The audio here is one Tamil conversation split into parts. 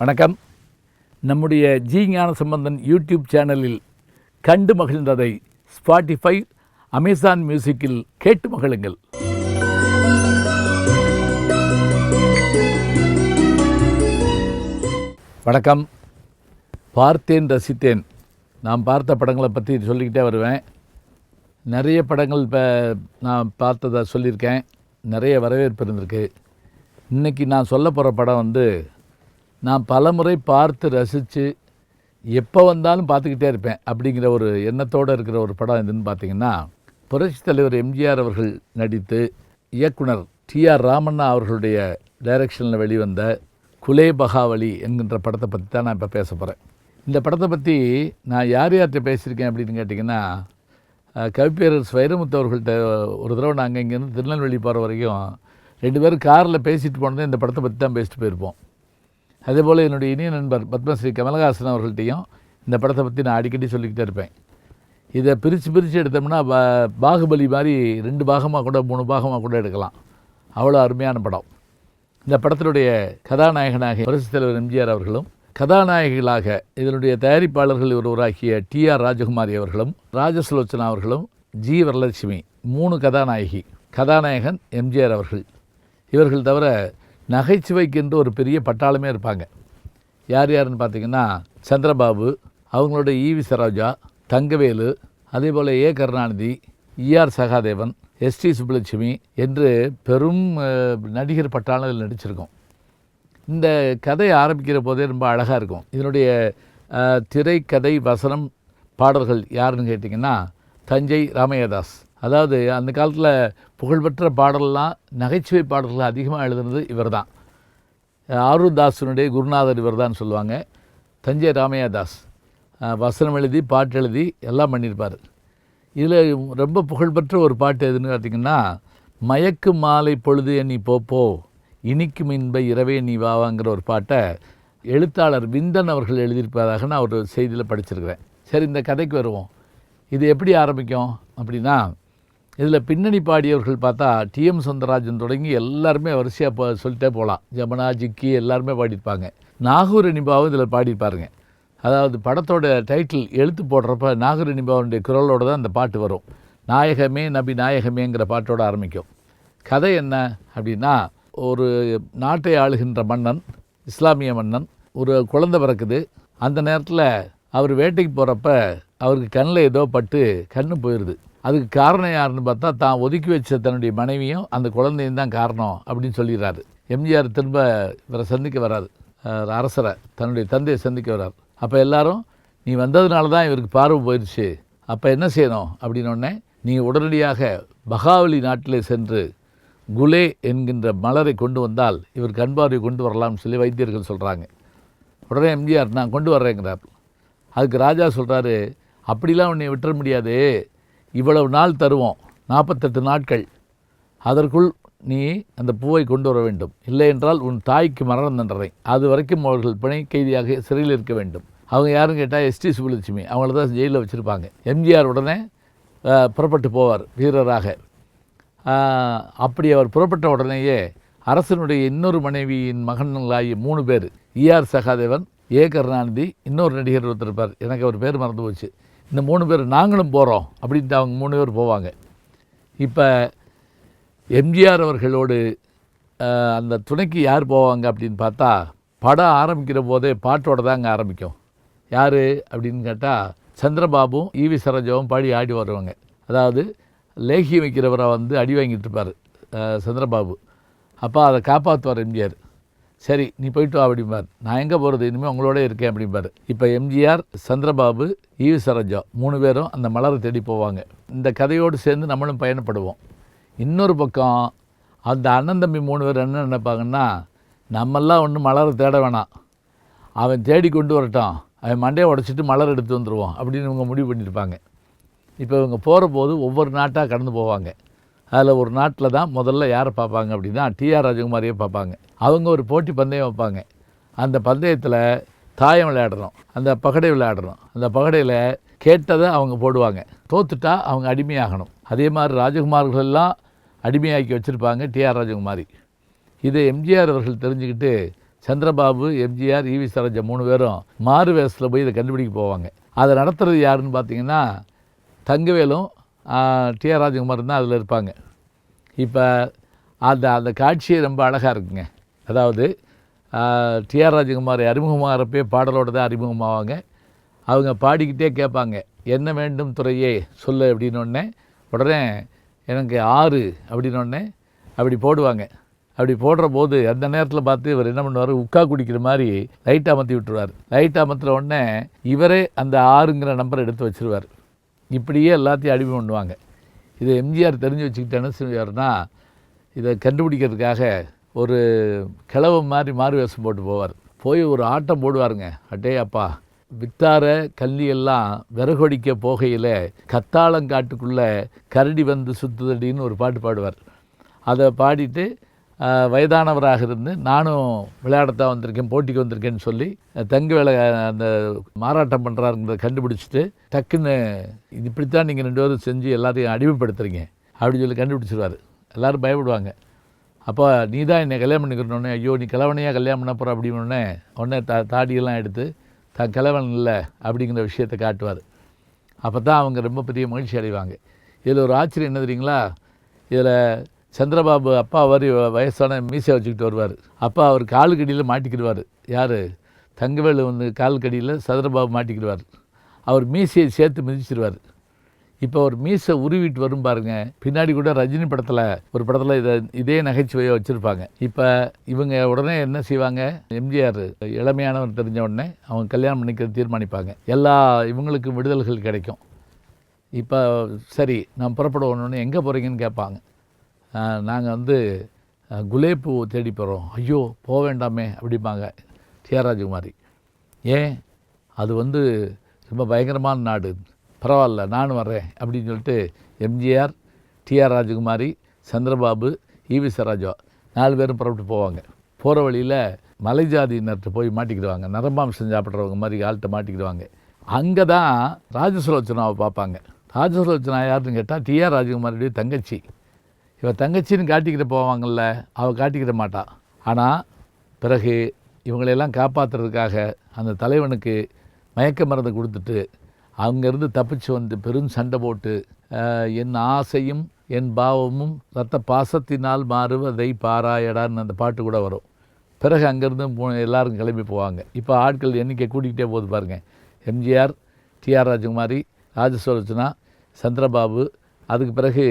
வணக்கம். நம்முடைய ஜி ஞான சம்பந்தன் யூடியூப் சேனலில் கண்டு மகிழ்ந்ததை ஸ்பாட்டிஃபை அமேசான் மியூசிக்கில் கேட்டு மகிழுங்கள். வணக்கம். பார்த்தேன் ரசித்தேன். நான் பார்த்த படங்களை பற்றி சொல்லிக்கிட்டே வருவேன். நிறைய படங்கள் இப்போ நான் பார்த்ததை சொல்லியிருக்கேன். நிறைய வரவேற்பு இருந்திருக்கு. இன்றைக்கி நான் சொல்ல போகிற படம் வந்து நான் பலமுறை பார்த்து ரசித்து எப்போ வந்தாலும் பார்த்துக்கிட்டே இருப்பேன் அப்படிங்கிற ஒரு எண்ணத்தோடு இருக்கிற ஒரு படம் எதுன்னு பார்த்தீங்கன்னா புரட்சித் தலைவர் எம்ஜிஆர் அவர்கள் நடித்து இயக்குனர் டிஆர் ராமண்ணா அவர்களுடைய டைரக்ஷனில் வெளிவந்த குலே பகாவலி என்கின்ற படத்தை பற்றி தான் நான் இப்போ பேச போகிறேன் இந்த படத்தை பற்றி நான் யார் யார்கிட்ட பேசியிருக்கேன் அப்படின்னு கேட்டிங்கன்னா கவிப்பேரர் கவிப்பேரரசு வைரமுத்து அவர்கள்ட்ட ஒரு தடவை நாங்கள் இங்கேருந்து திருநெல்வேலி போகிற வரைக்கும் ரெண்டு பேரும் காரில் பேசிட்டு போனதே இந்த படத்தை பற்றி தான் பேசிட்டு போயிருப்போம். அதேபோல் என்னுடைய இனிய நண்பர் பத்மஸ்ரீ கமலஹாசன் அவர்கள்ட்டையும் இந்த படத்தை பற்றி நான் அடிக்கடி சொல்லிக்கிட்டே இருப்பேன். இதை பிரித்து பிரித்து எடுத்தோம்னா பா பாகுபலி மாதிரி ரெண்டு பாகமாக கூட மூணு பாகமாக கூட எடுக்கலாம். அவ்வளோ அருமையான படம். இந்த படத்தினுடைய கதாநாயகனாக புரட்சித் தலைவர் எம்ஜிஆர் அவர்களும் கதாநாயகிகளாக இதனுடைய தயாரிப்பாளர்கள் ஒருவராகிய டி ஆர் ராஜகுமாரி அவர்களும் ராஜசுலோச்சனா அவர்களும் ஜி. வரலட்சுமி மூணு கதாநாயகி கதாநாயகன் எம்ஜிஆர் அவர்கள். இவர்கள் தவிர நகைச்சுவைக்கின்ற ஒரு பெரிய பட்டாளமே இருப்பாங்க. யார் யாருன்னு பார்த்தீங்கன்னா சந்திரபாபு அவங்களோட ஈவி சரோஜா தங்கவேலு அதே போல் A. Karunanidhi ER Sahadevan SD Subbulakshmi என்று பெரும் நடிகர் பட்டாளம் இதில் நடிச்சிருக்கோம். இந்த கதை ஆரம்பிக்கிற போதே ரொம்ப அழகாக இருக்கும். இதனுடைய திரைக்கதை வசனம் பாடல்கள் யாருன்னு கேட்டிங்கன்னா தஞ்சை ராமையதாஸ் அதாவது அந்த காலத்தில் புகழ்பெற்ற பாடல்லாம் நகைச்சுவை பாடல்கள் அதிகமாக எழுதுனது இவர் தான் ஆருதாசனுடைய குருநாதர் இவர் தான் சொல்லுவாங்க. தஞ்சை ராமையா தாஸ். வசனம் எழுதி பாட்டு எழுதி எல்லாம் பண்ணியிருப்பார் இதில் ரொம்ப புகழ்பெற்ற ஒரு பாட்டு எதுன்னு பார்த்தீங்கன்னா மயக்கு மாலை பொழுது நீ போப்போ இனிக்கும் இன்ப இரவே நீ வாவாங்கிற ஒரு பாட்டை எழுத்தாளர் விந்தன் அவர்கள் எழுதியிருப்பதாக நான் ஒரு செய்தியில் படிச்சிருக்கிறேன். சரி இந்த கதைக்கு வருவோம். இது எப்படி ஆரம்பிக்கும் அப்படின்னா இதில் பின்னணி பாடியவர்கள் பார்த்தா டிஎம் சுந்தரராஜன் தொடங்கி எல்லாருமே வரிசையாக போ சொல்லிட்டே போகலாம். ஜமுனா ஜிக்கி எல்லாருமே பாடியிருப்பாங்க. நாகூர் இனிபாவும் இதில் பாடியிருப்பாருங்க. அதாவது படத்தோட டைட்டில் எழுத்து போடுறப்ப நாகூர் அனிபாவுடைய குரலோட தான் அந்த பாட்டு வரும். நாயகமே நபி நாயகமேங்கிற பாட்டோட ஆரம்பிக்கும். கதை என்ன அப்படின்னா ஒரு நாட்டை ஆளுகின்ற மன்னன் இஸ்லாமிய மன்னன் ஒரு குழந்தை பிறக்குது. அந்த நேரத்தில் அவர் வேட்டைக்கு போகிறப்ப அவருக்கு கண்ணில் ஏதோ பட்டு கண்ணு போயிடுது அதுக்கு காரணம் யாருன்னு பார்த்தா தான் ஒதுக்கி வச்ச தன்னுடைய மனைவியும் அந்த குழந்தையும் தான் காரணம் அப்படின்னு சொல்லிடுறாரு. எம்ஜிஆர் திரும்ப இவரை சந்திக்க வராது அரசரை தன்னுடைய தந்தையை சந்திக்க வரார். அப்போ எல்லாரும் நீ வந்ததுனால தான் இவருக்கு பார்வை போயிடுச்சு அப்போ என்ன செய்யணும்? அப்படின்னோடனே நீ உடனடியாக பகாவலி நாட்டிலே சென்று குலே என்கின்ற மலரை கொண்டு வந்தால் இவர் கண்பார்வை கொண்டு வரலாம்னு சொல்லி வைத்தியர்கள் சொல்கிறாங்க உடனே எம்ஜிஆர் நான் கொண்டு வர்றேங்கிறார். அதுக்கு ராஜா சொல்கிறாரு அப்படிலாம் உன்னை விட்டுற முடியாது. இவ்வளவு நாள் தருவோம். நாற்பத்தெட்டு நாட்கள். அதற்குள் நீ அந்த பூவை கொண்டு வர வேண்டும். இல்லை என்றால் உன் தாய்க்கு மரணம் தண்டனை. அது வரைக்கும் அவர்கள் பிணை கைதியாக சிறையில் இருக்க வேண்டும். அவங்க யாரும் கேட்டால் எஸ்டி சுப்புலட்சுமி. அவங்கள தான் ஜெயிலில் வச்சுருப்பாங்க. எம்ஜிஆர் உடனே புறப்பட்டு போவார் வீரராக. அப்படி அவர் புறப்பட்ட உடனேயே அரசனுடைய இன்னொரு மனைவியின் மகன்களாகிய மூணு பேர். ஈஆர் சகாதேவன் ஏ கருணாநிதி இன்னொரு நடிகர் ஒருத்தர் இருப்பார். எனக்கு அவர் பேர் மறந்து போச்சு. இந்த மூணு பேர் நாங்களும் போகிறோம் அப்படின்ட்டு அவங்க மூணு பேர் போவாங்க. இப்போ எம்ஜிஆர் அவர்களோடு அந்த துணைக்கு யார் போவாங்க அப்படின்னு பார்த்தா படம் ஆரம்பிக்கிற போதே பாட்டோட தாங்க ஆரம்பிக்கும். யார் அப்படின்னு கேட்டால் சந்திரபாபும் ஈவி சரோஜாவும் பாடி ஆடி வருவாங்க. அதாவது லேகி வைக்கிறவரை வந்து அடி வாங்கிட்டு இருப்பார் சந்திரபாபு. அப்போ அதை காப்பாற்றுவார் எம்ஜிஆர். சரி நீ போயிட்டு வா அப்படிம்பார். நான் எங்கே போகிறது இனிமேல் உங்களோட இருக்கேன் அப்படிம்பார். இப்போ எம்ஜிஆர் சந்திரபாபு ஈவி சரோஜா மூணு பேரும் அந்த மலரை தேடி போவாங்க. இந்த கதையோடு சேர்ந்து நம்மளும் பயணப்படுவோம். இன்னொரு பக்கம் அந்த அண்ணன் தம்பி மூணு பேர் என்ன நினைப்பாங்கன்னா நம்மெல்லாம் ஒன்றும் மலரை தேட வேணாம். அவன் தேடி கொண்டு வரட்டும். அவன் மண்டையை உடச்சிட்டு மலர் எடுத்து வந்துடுவோம் அப்படின்னு இவங்க முடிவு பண்ணியிருப்பாங்க. இப்போ இவங்க போகிற போது ஒவ்வொரு நாட்டாக கடந்து போவாங்க. அதில் ஒரு நாட்டில் தான் முதல்ல யாரை பார்ப்பாங்க அப்படின்னா டிஆர் ராஜகுமாரியே பார்ப்பாங்க. அவங்க ஒரு போட்டி பந்தயம் வைப்பாங்க. அந்த பந்தயத்தில் தாயம் விளையாடுறோம். அந்த பகடை விளையாடுறோம். அந்த பகடையில் கேட்டதை அவங்க போடுவாங்க. தோத்துட்டா அவங்க அடிமையாகணும். அதே மாதிரி ராஜகுமார்கள் எல்லாம் அடிமையாக்கி வச்சுருப்பாங்க டிஆர் ராஜகுமாரி. இதை எம்ஜிஆர் அவர்கள் தெரிஞ்சுக்கிட்டு சந்திரபாபு எம்ஜிஆர் இவி சரோஜா மூணு பேரும் மாறு வேஷத்தில் போய் இதை கண்டுபிடிக்க போவாங்க. அதை நடத்துறது யாருன்னு பார்த்தீங்கன்னா தங்கவேலும் டிஆர் ராஜகுமார் தான் அதில் இருப்பாங்க. இப்போ அந்த அந்த காட்சியே ரொம்ப அழகாக இருக்குங்க. அதாவது டிஆர் ராஜகுமார் அறிமுகமாகறப்பே பாடலோட தான் அறிமுகமாவாங்க. அவங்க பாடிக்கிட்டே கேட்பாங்க என்ன வேண்டும் துறையே? சொல்லு அப்படின்னொடனே உடனே எனக்கு ஆறு அப்படின்னொடனே அப்படி போடுவாங்க. அப்படி போடுற போது அந்த நேரத்தில் பார்த்து இவர் என்ன பண்ணுவார்? உக்கா குடிக்கிற மாதிரி லைட்டாக அமர்த்தி விட்டுருவார். லைட்டாக அமர்த்துற உடனே இவரே அந்த ஆறுங்கிற நம்பரை எடுத்து வச்சிருவார். இப்படியே எல்லாத்தையும் அடிமை பண்ணுவாங்க. இதை எம்ஜிஆர் தெரிஞ்சு வச்சுக்கிட்டு என்ன செய்வார்னா இதை கண்டுபிடிக்கிறதுக்காக ஒரு கிழவு மாதிரி மாறு வேஷம் போட்டு போவார். போய் ஒரு ஆட்டம் போடுவாருங்க. அட்டே அப்பா வித்தார கல்லி எல்லாம் விறகொடிக்க போகையில் கத்தாளங்காட்டுக்குள்ளே கரடி வந்து சுத்துதடின்னு ஒரு பாட்டு பாடுவார். அதை பாடிட்டு வயதானவராக இருந்து நானும் விளையாடத்தான் வந்திருக்கேன் போட்டிக்கு வந்திருக்கேன்னு சொல்லி தங்க வேலை அந்த மாறாட்டம் பண்ணுறாருங்கிறத கண்டுபிடிச்சிட்டு டக்குன்னு இது இப்படித்தான் நீங்கள் ரெண்டு பேரும் செஞ்சு எல்லாத்தையும் அடிமைப்படுத்துறீங்க அப்படின்னு சொல்லி கண்டுபிடிச்சிருவார். எல்லோரும் பயப்படுவாங்க. அப்போ நீ தான் என்னை கல்யாணம் பண்ணிக்கிறனோடனே ஐயோ நீ கிழவனையாக கல்யாணம் பண்ண போகிற அப்படின்னோடனே உடனே தா தாடியெல்லாம் எடுத்து தான் கிழவன் இல்லை அப்படிங்கிற விஷயத்தை காட்டுவார். அப்போ தான் அவங்க ரொம்ப பெரிய மகிழ்ச்சி அடைவாங்க. இதில் ஒரு ஆச்சரியம் என்ன தெரியுங்களா? இதில் சந்திரபாபு அப்பா அவர் வயசான மீசை வச்சுக்கிட்டு வருவார். அப்பா அவர் காலுக்கடியில் மாட்டிக்கிடுவார். யார்? தங்கவேலு வந்து காலுக்கடியில் சந்திரபாபு மாட்டிக்கிடுவார். அவர் மீசையை சேர்த்து மிதிச்சிடுவார் இப்போ ஒரு மீசை உருவிட்டு வரும் பாருங்க. பின்னாடி கூட ரஜினி படத்தில் ஒரு படத்தில் இதை இதே நகைச்சுவையை வச்சுருப்பாங்க. இப்போ இவங்க உடனே என்ன செய்வாங்க? எம்ஜிஆர் இளமையானவர் தெரிஞ்ச உடனே அவங்க கல்யாணம் பண்ணிக்கிறது தீர்மானிப்பாங்க. எல்லா இவங்களுக்கும் விடுதல்கள் கிடைக்கும். இப்போ சரி நான் புறப்படுவோன்னு எங்கே போகிறீங்கன்னு கேட்பாங்க. நாங்கள் வந்து குலேப்பு தேடி போகிறோம் ஐயோ போக வேண்டாமே அப்படிம்பாங்க டிஆர் ராஜகுமாரி ஏன்? அது வந்து ரொம்ப பயங்கரமான நாடு. பரவாயில்ல நானும் வரேன் அப்படின்னு சொல்லிட்டு MGR TR Rajakumari Chandrababu EV Saroja நாலு பேரும் புறப்பட்டு போவாங்க. போகிற வழியில் மலை ஜாதியினர்கிட்ட போய் மாட்டிக்கிடுவாங்க. நரம்பாம்சம் சாப்பிட்றவங்க மாதிரி ஆள்கிட்ட மாட்டிக்கிடுவாங்க. அங்கே தான் ராஜசுலோச்சனாவை பார்ப்பாங்க. ராஜசுலோச்சனா யாருன்னு கேட்டால் டிஆர் ராஜகுமாரியுடைய தங்கச்சி. இவன் தங்கச்சின்னு காட்டிக்கிட்டு போவாங்கள்ல அவள் காட்டிக்கிட மாட்டா. ஆனால் பிறகு இவங்களையெல்லாம் காப்பாற்றுறதுக்காக அந்த தலைவனுக்கு மயக்க மருந்து கொடுத்துட்டு அங்கேருந்து தப்பிச்சு வந்து பெரும் சண்டை போட்டு என் ஆசையும் என் பாவமும் ரத்த பாசத்தினால் மாறுவதை பாராயடான்னு அந்த பாட்டு கூட வரும். பிறகு அங்கேருந்து எல்லோரும் எல்லாரும் கிளம்பி போவாங்க. இப்போ ஆட்கள் எண்ணிக்கை கூட்டிக்கிட்டே போகுது பாருங்கள் எம்ஜிஆர் டிஆர் ராஜகுமாரி ராஜசுலோச்சனா சந்திரபாபு அதுக்கு பிறகு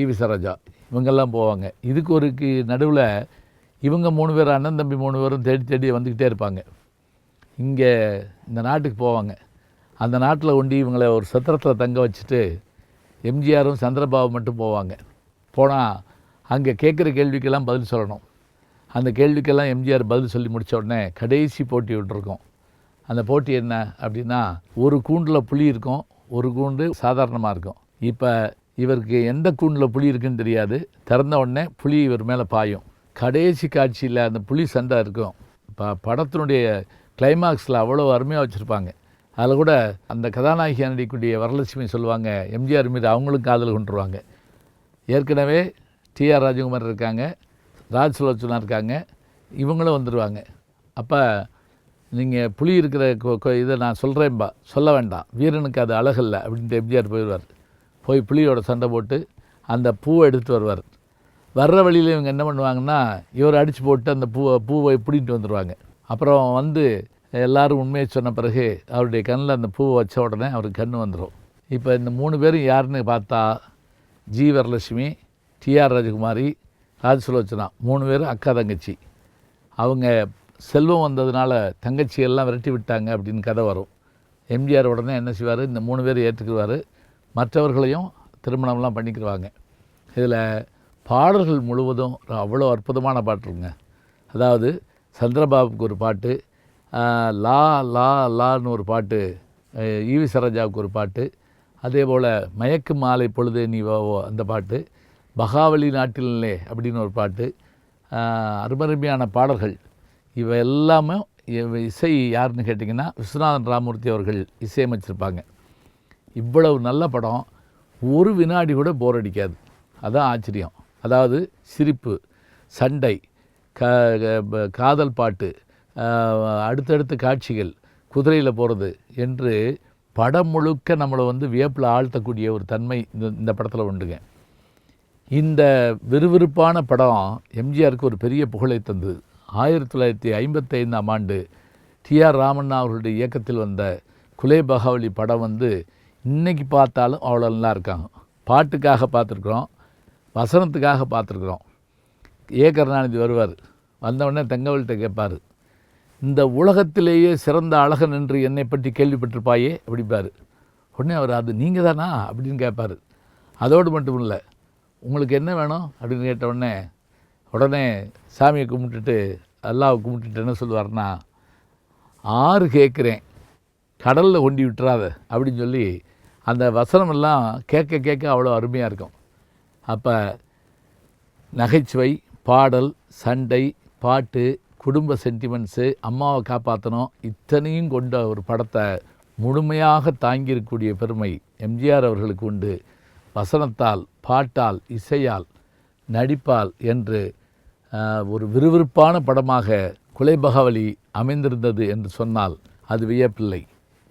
ஈவி சரோஜா. இவங்கெல்லாம் போவாங்க. இதுக்கு ஒரு நடுவில் இவங்க மூணு பேர் அண்ணன் தம்பி மூணு பேரும் தேடி தேடி வந்துக்கிட்டே இருப்பாங்க. இங்கே இந்த நாட்டுக்கு போவாங்க. அந்த நாட்டில் ஒண்டி இவங்களை ஒரு சத்திரத்தில் தங்க வச்சுட்டு எம்ஜிஆரும் சந்திரபாபு மட்டும் போவாங்க. போனால் அங்கே கேட்குற கேள்விக்கெல்லாம் பதில் சொல்லணும். அந்த கேள்விக்கெல்லாம் எம்ஜிஆர் பதில் சொல்லி முடித்த உடனே கடைசி போட்டி விட்டுருக்கோம் அந்த போட்டி என்ன அப்படின்னா ஒரு கூண்டில் புலி இருக்கும் ஒரு கூண்டு சாதாரணமாக இருக்கும். இப்போ இவருக்கு எந்த கூண்டில் புலி இருக்குன்னு தெரியாது. திறந்த உடனே புலி இவர் மேலே பாயும். கடைசி காட்சியில் அந்த புளி சண்டை இருக்கும். இப்போ படத்தினுடைய கிளைமாக்ஸில் அவ்வளோ அருமையாக வச்சுருப்பாங்க. அதில் கூட அந்த கதாநாயகி நடிக்கக்கூடிய வரலட்சுமி சொல்லுவாங்க எம்ஜிஆர் மீது அவங்களும் காதல் கொண்டுருவாங்க ஏற்கனவே டிஆர் ராஜகுமார் இருக்காங்க ராஜ் சுலோச்சனா இருக்காங்க இவங்களும் வந்துடுவாங்க அப்போ நீங்கள் புலி இருக்கிற கொ- இதை நான் சொல்கிறேன்பா சொல்ல வேண்டாம். வீரனுக்கு அது அழகல்ல அப்படின்ட்டு எம்ஜிஆர் போயிடுவார். போய் புலியோட சண்டை போட்டு அந்த பூவை எடுத்து வருவார். வர்ற வழியில் இவங்க என்ன பண்ணுவாங்கன்னா இவர் அடித்து போட்டு அந்த பூவை பூவை பிடிங்கிட்டு வந்துடுவாங்க அப்புறம் வந்து எல்லோரும் உண்மையை சொன்ன பிறகு அவருடைய கண்ணில் அந்த பூவை வச்ச உடனே அவருக்கு கண் வந்துடும் இப்போ இந்த மூணு பேரும் யாருன்னு பார்த்தா ஜி வரலட்சுமி டிஆர் ராஜகுமாரி ராஜசுலோச்சனா மூணு பேரும் அக்கா தங்கச்சி. அவங்க செல்வம் வந்ததுனால தங்கச்சி எல்லாம் விரட்டி விட்டாங்க அப்படின்னு கதை வரும். எம்ஜிஆர் உடனே என்ன செய்வார்? இந்த மூணு பேர் ஏற்றுக்குவார் மற்றவர்களையும் திருமணம்லாம் பண்ணிக்கிடுவாங்க. இதில் பாடல்கள் முழுவதும் அவ்வளோ அற்புதமான பாட்டுருங்க அதாவது சந்திரபாபுக்கு ஒரு பாட்டு லா லா லான்னு ஒரு பாட்டு ஈவி சரோஜாவுக்கு ஒரு பாட்டு அதே போல் மயக்கு மாலை பொழுது நீ வாவோ அந்த பாட்டு பகாவலி நாட்டிலே அப்படின்னு ஒரு பாட்டு அருமருமையான பாடல்கள். இவை எல்லாமே இசை யாருன்னு கேட்டிங்கன்னா விஸ்வநாதன் ராமூர்த்தி அவர்கள் இசையமைச்சிருப்பாங்க. இவ்வளவு நல்ல படம் ஒரு வினாடி கூட போர் அடிக்காது. அதான் ஆச்சரியம். அதாவது சிரிப்பு சண்டை க க- ப- காதல் பாட்டு அடுத்தடுத்த காட்சிகள் குதிரையில் போகிறது என்று படம் முழுக்க நம்மளை வந்து வியப்பில் ஆழ்த்தக்கூடிய ஒரு தன்மை இந்த இந்த படத்தில் உண்டுங்க. இந்த விறுவிறுப்பான படம் எம்ஜிஆருக்கு ஒரு பெரிய புகழை தந்தது. ஆயிரத்தி தொள்ளாயிரத்தி ஐம்பத்தைந்தாம் ஆண்டு டிஆர் ராமண்ணா அவர்களுடைய இயக்கத்தில் வந்த குலே பகாவலி படம் வந்து இன்னைக்கு பார்த்தாலும் அவ்வளோ நல்லா இருக்காங்க. பாட்டுக்காக பார்த்துருக்குறோம். வசனத்துக்காக பார்த்துருக்குறோம். ஏ கருணாநிதி வருவார் வந்தவுடனே தங்கவல்கிட்ட கேட்பார். இந்த உலகத்திலேயே சிறந்த அழகன் என்று என்னை பற்றி கேள்விப்பட்டிருப்பாயே அப்படிப்பார் உடனே அவர் அது நீங்கள் தானா? அப்படின்னு கேட்பார். அதோடு மட்டும் இல்லை உங்களுக்கு என்ன வேணும்? அப்படின்னு கேட்ட உடனே உடனே சாமியை கும்பிட்டுட்டு அல்லாவை கும்பிட்டுட்டு என்ன சொல்லுவார்னா ஆறு கேட்குறேன். கடலில் கொண்டு விட்டுறாத அப்படின்னு சொல்லி அந்த வசனமெல்லாம் கேட்க கேட்க அவ்வளோ அருமையாக இருக்கும். அப்போ நகைச்சுவை பாடல் சண்டை பாட்டு குடும்ப சென்டிமெண்ட்ஸு அம்மாவை காப்பாற்றணும் இத்தனையும் கொண்ட ஒரு படத்தை முழுமையாக தாங்கியிருக்கக்கூடிய பெருமை எம்ஜிஆர் அவர்களுக்கு உண்டு. வசனத்தால் பாட்டால் இசையால் நடிப்பால் என்று ஒரு விறுவிறுப்பான படமாக குலைபகவலி அமைந்திருந்தது என்று சொன்னால் அது வியப்பில்லை.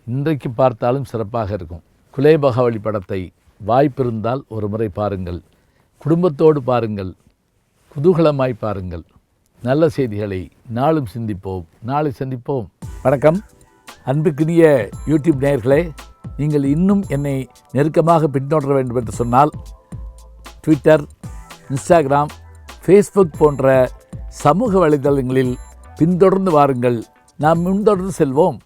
இன்றைக்கு பார்த்தாலும் சிறப்பாக இருக்கும். குலைபகவலி படத்தை வாய்ப்பிருந்தால் ஒரு முறை பாருங்கள். குடும்பத்தோடு பாருங்கள். குதூகலமாய் பாருங்கள். நல்ல செய்திகளை நாளும் சிந்திப்போம். நாளை சந்திப்போம். வணக்கம். அன்புக்குரிய யூடியூப் நேயர்களே நீங்கள் இன்னும் என்னை நெருக்கமாக பின்தொடர வேண்டும் என்று சொன்னால் ட்விட்டர் இன்ஸ்டாகிராம் ஃபேஸ்புக் போன்ற சமூக வலைதளங்களில் பின்தொடர்ந்து வாருங்கள். நாம் முன்தொடர்ந்து செல்வோம்.